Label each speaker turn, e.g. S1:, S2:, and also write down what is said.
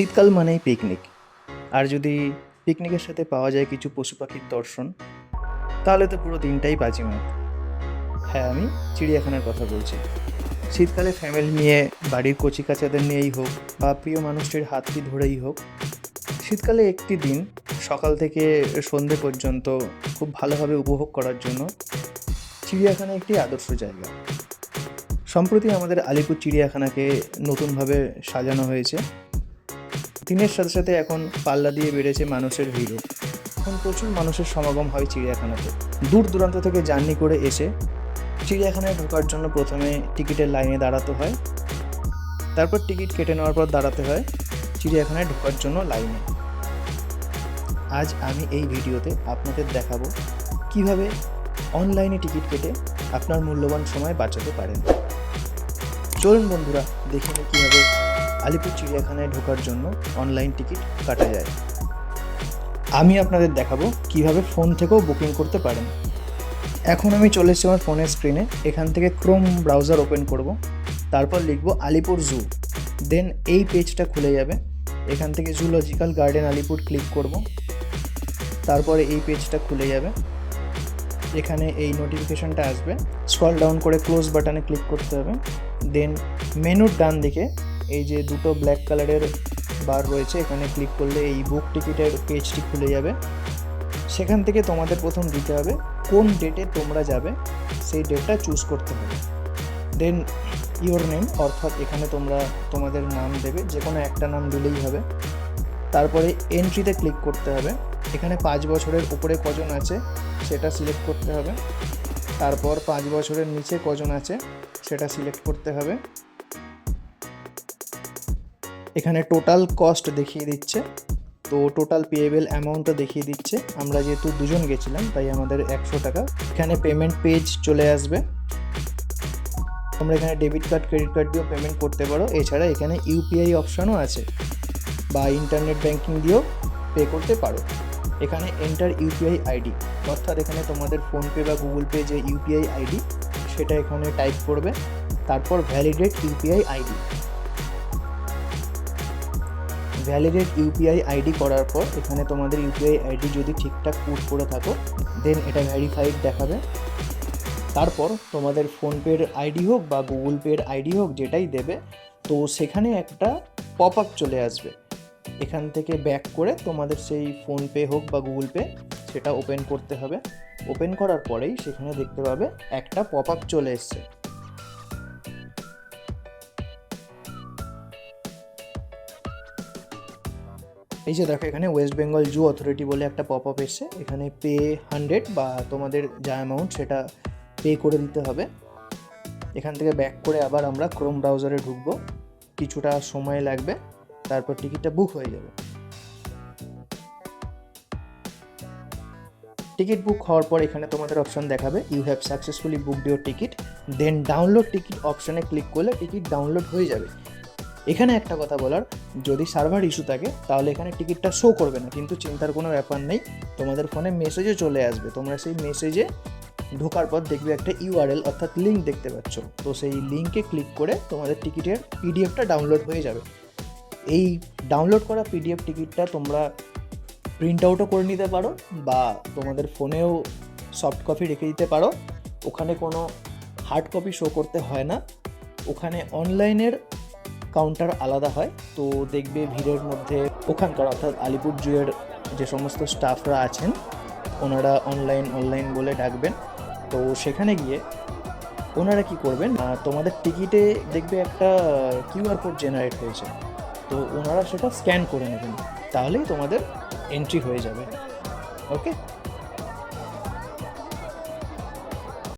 S1: শীতকাল মানেই পিকনিক আর যদি পিকনিকের সাথে পাওয়া যায় কিছু পশু পাখির দর্শন, তাহলে তো পুরো দিনটাই বাজিমাত হ্যাঁ আমি চিড়িয়াখানার কথা বলছি। শীতকালে ফ্যামিলি নিয়ে, বাড়ির কচি কাচাদের নিয়েই হোক বা প্রিয় মানুষটির হাতটি ধরেই হোক, শীতকালে একটি দিন সকাল থেকে সন্ধে পর্যন্ত খুব ভালোভাবে উপভোগ করার জন্য চিড়িয়াখানা একটি আদর্শ জায়গা। সম্প্রতি আমাদের আলিপুর চিড়িয়াখানাকে নতুনভাবে সাজানো হয়েছে। দিনের সাথে সাথে এখন পাল্লা দিয়ে বেড়েছে মানুষের ভিড়ও এখন প্রচুর মানুষের সমাগম হয় চিড়িয়াখানাতে। দূর দূরান্ত থেকে জার্নি করে এসে চিড়িয়াখানায় ঢোকার জন্য প্রথমে টিকিটের লাইনে দাঁড়াতে হয়। তারপর টিকিট কেটে নেওয়ার পর দাঁড়াতে হয় চিড়িয়াখানায় ঢোকার জন্য লাইনে। আজ আমি এই ভিডিওতে আপনাদের দেখাবো কীভাবে অনলাইনে টিকিট কেটে আপনার মূল্যবান সময় বাঁচাতে পারেন। চলুন বন্ধুরা, দেখে নিই কীভাবে আলিপুর চিড়িয়াখানায় ঢোকার জন্য অনলাইন টিকিট কাটা যায়। আমি আপনাদের দেখাবো কীভাবে ফোন থেকেও বুকিং করতে পারেন। এখন আমি চলে এসেছি আমার ফোনের স্ক্রিনে এখান থেকে ক্রোম ব্রাউজার ওপেন করব, তারপর লিখব আলিপুর জু দেন এই পেজটা খুলে যাবে, এখান থেকে জুলজিক্যাল গার্ডেন আলিপুর ক্লিক করব, তারপরে এই পেজটা খুলে যাবে। এখানে এই নোটিফিকেশনটা আসবে। স্ক্রল ডাউন করে ক্লোজ বাটনে ক্লিক করতে হবে। দেন মেনুর ডান দিকে এই যে দুটো ব্ল্যাক কালারের বার রয়েছে, এখানে ক্লিক করলে এই বুক টিকিটের পেজটি খুলে যাবে। সেখান থেকে তোমাদের প্রথম দিতে হবে কোন ডেটে তোমরা যাবে, সেই ডেটটা চুজ করতে হবে। দেন ইওর নেম অর্থাৎ এখানে তোমরা তোমাদের নাম দেবে যে কোনো একটা নাম দিলেই হবে। তারপরে এন্ট্রিতে ক্লিক করতে হবে। এখানে পাঁচ বছরের উপরে কজন আছে সেটা সিলেক্ট করতে হবে। তারপর পাঁচ বছরের নিচে কজন আছে সেটা সিলেক্ট করতে হবে। এখানে টোটাল কস্ট দেখিয়ে দিচ্ছে। তো টোটাল পেয়েবেল অ্যামাউন্টটা দেখিয়ে দিচ্ছে। আমরা যেহেতু দুজন গেছিলাম, তাই আমাদের একশো টাকা। এখানে পেমেন্ট পেজ চলে আসবে। তোমরা এখানে ডেবিট কার্ড ক্রেডিট কার্ড দিয়েও পেমেন্ট করতে পারো। এছাড়া এখানে ইউপিআই অপশানও আছে। বা ইন্টারনেট ব্যাংকিং দিয়েও পে করতে পারো। এখানে এন্টার ইউপিআই আইডি অর্থাৎ এখানে তোমাদের ফোনপে বা গুগল পে যে ইউপিআই আইডি সেটা এখানে টাইপ করবে, তারপর validate UPI ID validate UPI ID করার পর এখানে তোমাদের ইউপিআই আইডি যদি ঠিকঠাক পুট করে থাকো দেন এটা ভ্যারিফাইড দেখাবে। তারপর তোমাদের ফোনপের আইডি হোক বা গুগল পের আইডি হোক যেটাই দেবে, তো সেখানে একটা পপ আপ চলে আসবে। এখান থেকে ব্যাক করে তোমাদের সেই ফোনপে হোক বা গুগল পে সেটা ওপেন করতে হবে। ওপেন করার পরেই সেখানে দেখতে পাবে একটা পপ আপ চলে এসছে। এই যে দেখো, এখানে ওয়েস্ট বেঙ্গল জু অথরিটি বলে একটা পপ আপ এসছে। এখানে পে হান্ড্রেড বা তোমাদের যা অ্যামাউন্ট সেটা পে করে দিতে হবে। এখান থেকে ব্যাক করে আবার আমরা ক্রোম ব্রাউজারে ঢুকবো। কিছুটা সময় লাগবে। তারপর টিকিটটা বুক হয়ে যাবে। টিকিট বুক হওয়ার পর এখানে তোমাদের অপশন দেখাবে you have successfully booked your ticket then download ticket অপশনে ক্লিক করলে টিকিট ডাউনলোড হয়ে যাবে। এখানে একটা কথা বলার, যদি সার্ভার ইস্যু থাকে, তাহলে এখানে টিকিটটা শো করবে না। কিন্তু চিন্তার কোনো ব্যাপার নেই, তোমাদের ফোনে মেসেজও চলে আসবে। তোমরা সেই মেসেজে ঢোকার পর দেখবে একটা ইউআরএল অর্থাৎ লিঙ্ক দেখতে পাচ্ছ। তো সেই লিঙ্কে ক্লিক করে তোমাদের টিকিটের পিডিএফটা ডাউনলোড হয়ে যাবে। এই ডাউনলোড করা পিডিএফ টিকিটটা তোমরা প্রিন্ট আউটও করে নিতে পারো বা তোমাদের ফোনেও সফট কপি রেখে দিতে পারো। ওখানে কোনো হার্ড কপি শো করতে হয় না। ওখানে অনলাইনের কাউন্টার আলাদা হয়। তো দেখবে ভিড়ের মধ্যে ওখানকার অর্থাৎ আলিপুর জুয়ের যে সমস্ত স্টাফরা আছেন, ওনারা অনলাইন অনলাইন বলে ডাকবেন। তো সেখানে গিয়ে ওনারা কি করবেন তোমাদের টিকিটে দেখবে একটা কিউআর কোড জেনারেট হয়েছে। তো ওনারা সেটা স্ক্যান করে নেবেন। তাহলেই তোমাদের এন্ট্রি হয়ে যাবে। ওকে